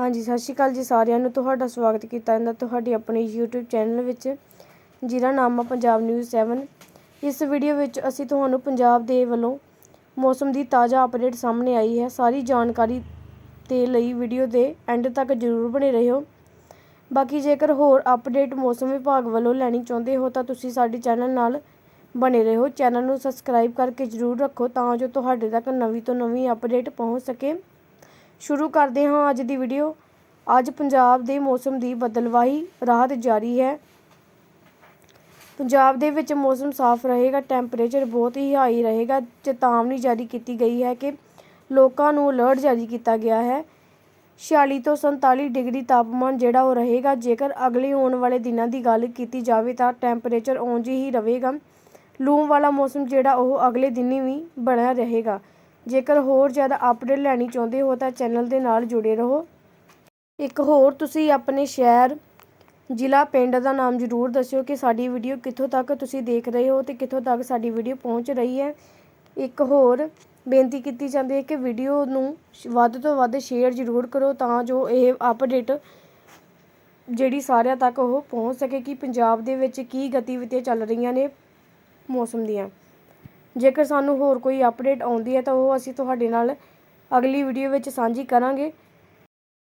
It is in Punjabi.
ਹਾਂਜੀ, ਸਤਿ ਸ਼੍ਰੀ ਅਕਾਲ ਜੀ ਸਾਰਿਆਂ ਨੂੰ। ਤੁਹਾਡਾ ਸਵਾਗਤ ਕੀਤਾ ਜਾਂਦਾ ਤੁਹਾਡੀ ਆਪਣੀ YouTube ਚੈਨਲ ਵਿੱਚ, ਜਿਹਦਾ ਨਾਮ ਆ ਪੰਜਾਬ ਨਿਊਜ਼ 7 ਇਸ ਵੀਡੀਓ ਵਿੱਚ ਅਸੀਂ ਤੁਹਾਨੂੰ ਪੰਜਾਬ ਦੇ ਵੱਲੋਂ ਮੌਸਮ ਦੀ ਤਾਜ਼ਾ ਅਪਡੇਟ ਸਾਹਮਣੇ ਆਈ ਹੈ। ਸਾਰੀ ਜਾਣਕਾਰੀ ਦੇ ਲਈ ਵੀਡੀਓ ਦੇ ਐਂਡ ਤੱਕ ਜ਼ਰੂਰ ਬਣੇ ਰਹਿਓ ਬਾਕੀ ਜੇਕਰ ਹੋਰ ਅਪਡੇਟ ਮੌਸਮ ਵਿਭਾਗ ਵੱਲੋਂ ਲੈਣੀ ਚਾਹੁੰਦੇ ਹੋ ਤਾਂ ਤੁਸੀਂ ਸਾਡੇ ਚੈਨਲ ਨਾਲ ਬਣੇ ਰਹੋ। ਚੈਨਲ ਨੂੰ ਸਬਸਕ੍ਰਾਈਬ ਕਰਕੇ ਜ਼ਰੂਰ ਰੱਖੋ ਤਾਂ ਜੋ ਤੁਹਾਡੇ ਤੱਕ ਨਵੀਂ ਤੋਂ ਨਵੀਂ ਅਪਡੇਟ ਪਹੁੰਚ ਸਕੇ। ਸ਼ੁਰੂ ਕਰਦੇ ਹਾਂ ਅੱਜ ਦੀ ਵੀਡੀਓ ਅੱਜ ਪੰਜਾਬ ਦੇ ਮੌਸਮ ਦੀ ਬਦਲਵਾਈ ਰਾਹਤ ਜਾਰੀ ਹੈ। ਪੰਜਾਬ ਦੇ ਵਿੱਚ ਮੌਸਮ ਸਾਫ਼ ਰਹੇਗਾ ਟੈਂਪਰੇਚਰ ਬਹੁਤ ਹੀ ਹਾਈ ਰਹੇਗਾ। ਚੇਤਾਵਨੀ ਜਾਰੀ ਕੀਤੀ ਗਈ ਹੈ ਕਿ ਲੋਕਾਂ ਨੂੰ ਅਲਰਟ ਜਾਰੀ ਕੀਤਾ ਗਿਆ ਹੈ। 46 ਤੋਂ 47 ਡਿਗਰੀ ਤਾਪਮਾਨ ਜਿਹੜਾ ਉਹ ਰਹੇਗਾ। ਜੇਕਰ ਅਗਲੇ ਆਉਣ ਵਾਲੇ ਦਿਨਾਂ ਦੀ ਗੱਲ ਕੀਤੀ ਜਾਵੇ ਤਾਂ ਟੈਂਪਰੇਚਰ ਉਂਝ ਹੀ ਰਹੇਗਾ। ਲੂ ਵਾਲਾ ਮੌਸਮ ਜਿਹੜਾ ਉਹ ਅਗਲੇ ਦਿਨ ਵੀ ਬਣਿਆ ਰਹੇਗਾ। ਜੇਕਰ ਹੋਰ ਜ਼ਿਆਦਾ ਅਪਡੇਟ ਲੈਣੀ ਚਾਹੁੰਦੇ ਹੋ ਤਾਂ ਚੈਨਲ ਦੇ ਨਾਲ ਜੁੜੇ ਰਹੋ। ਇੱਕ ਹੋਰ ਤੁਸੀਂ ਆਪਣੇ ਸ਼ਹਿਰ, ਜ਼ਿਲ੍ਹਾ, ਪਿੰਡ ਦਾ ਨਾਮ ਜ਼ਰੂਰ ਦੱਸਿਓ ਕਿ ਸਾਡੀ ਵੀਡੀਓ ਕਿੱਥੋਂ ਤੱਕ ਤੁਸੀਂ ਦੇਖ ਰਹੇ ਹੋ ਤੇ ਕਿੱਥੋਂ ਤੱਕ ਸਾਡੀ ਵੀਡੀਓ ਪਹੁੰਚ ਰਹੀ ਹੈ। ਇੱਕ ਹੋਰ ਬੇਨਤੀ ਕੀਤੀ ਜਾਂਦੀ ਹੈ ਕਿ ਵੀਡੀਓ ਨੂੰ ਵੱਧ ਤੋਂ ਵੱਧ ਸ਼ੇਅਰ ਜ਼ਰੂਰ ਕਰੋ ਤਾਂ ਜੋ ਇਹ ਅਪਡੇਟ ਜਿਹੜੀ ਸਾਰਿਆਂ ਤੱਕ ਉਹ ਪਹੁੰਚ ਸਕੇ ਕਿ ਪੰਜਾਬ ਦੇ ਵਿੱਚ ਕੀ ਗਤੀਵਿਧੀਆਂ ਚੱਲ ਰਹੀਆਂ ਨੇ ਮੌਸਮ ਦੀਆਂ। ਜੇਕਰ ਸਾਨੂੰ ਹੋਰ ਕੋਈ ਅਪਡੇਟ ਆਉਂਦੀ ਹੈ ਤਾਂ ਉਹ ਅਸੀਂ ਤੁਹਾਡੇ ਨਾਲ ਅਗਲੀ ਵੀਡੀਓ ਵਿੱਚ ਸਾਂਝੀ ਕਰਾਂਗੇ।